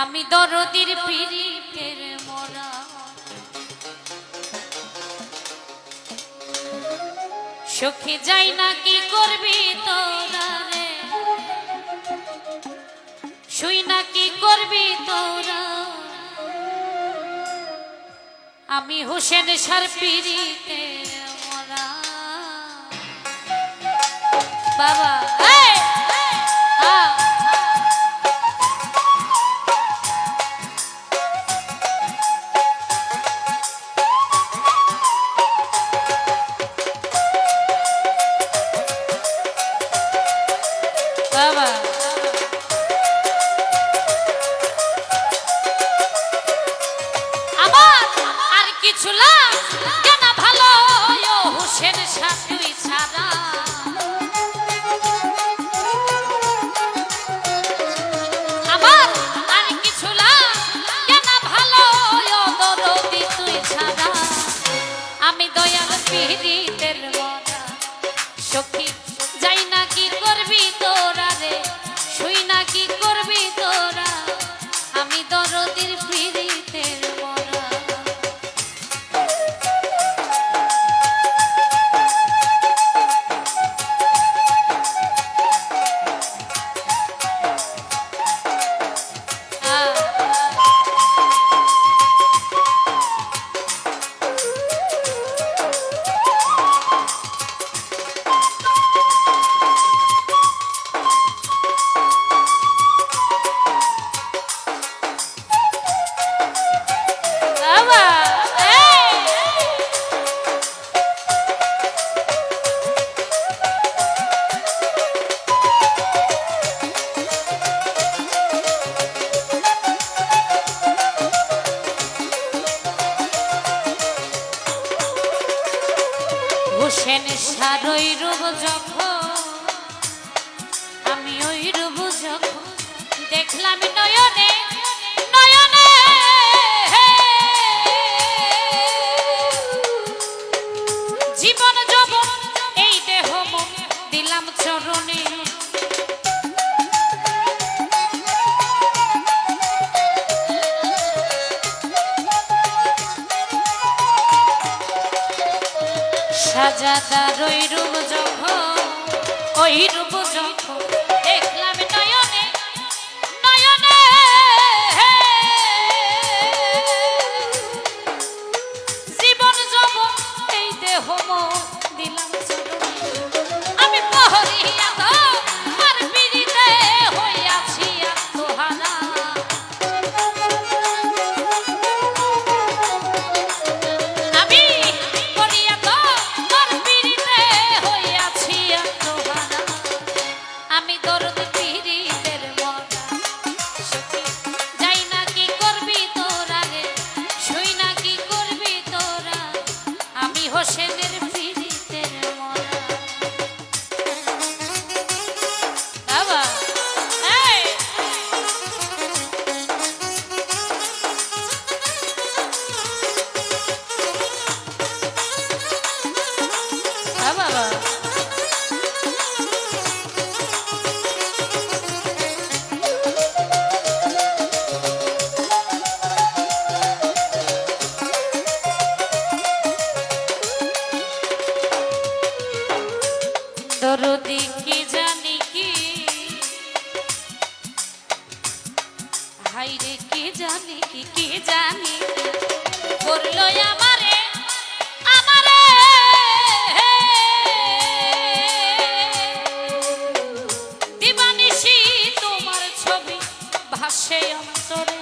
আমি দরদির পিড়িতের মোরা। সখী যাই না কি করবি তোরা রে? শুই না কি করবি তোরা? আমি হোসেন সার পিড়িতে মোরা। বাবা সেন সারই রূপ যখন, আমি ওই রূপ যখন দেখলাম নয়নে নয়নে। জীবন যবন, এই দেহ মন দিলাম চরণে। সাজাদা রই যখন ওই রুম ভাসে অন্তরে।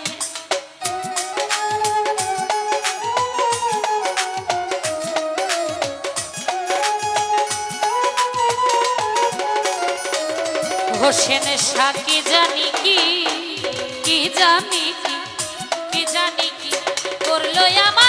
হোসেন কি জানি কি কি জানি কি কি জানি কি করল আমার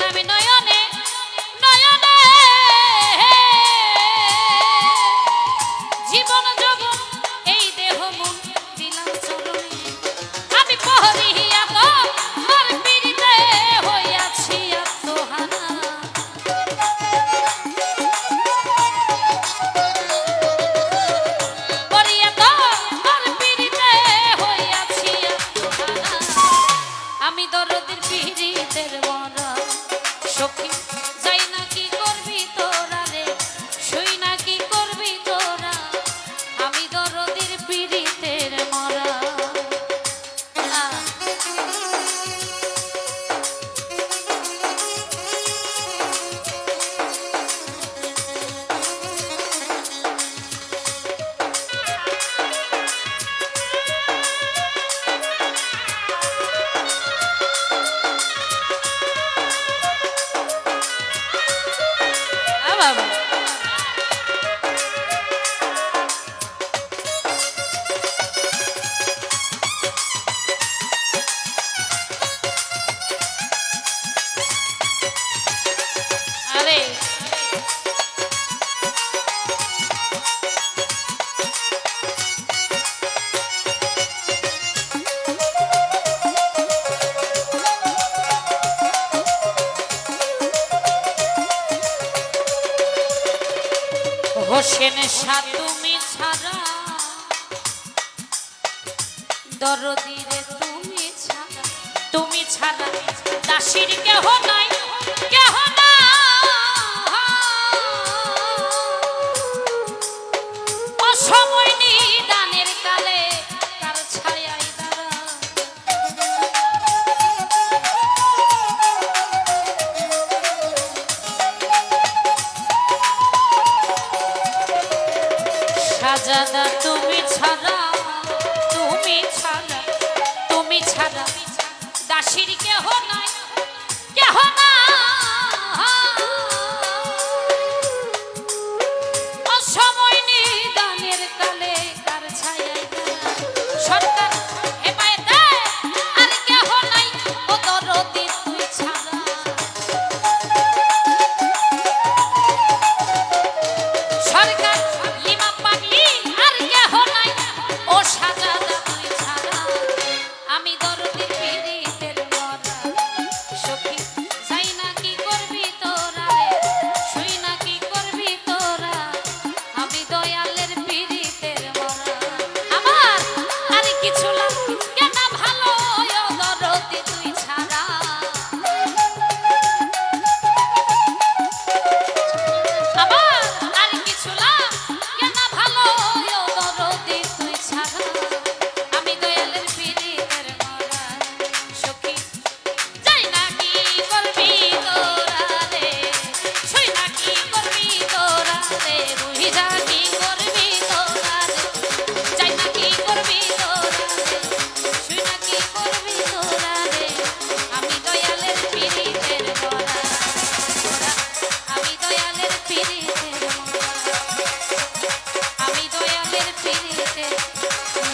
Let me know. সেন তুমি ছাড়া। দরদিরে তুমি ছাড়া। তুমি ছাড়া দাসির কেহ না খাজানা তুমি ছাড়া তুমি ছাড়া তুমি ছাড়া। দাসির কেহ নাই কেহ নাই।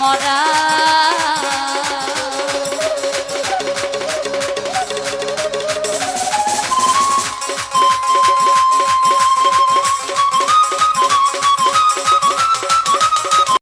মরা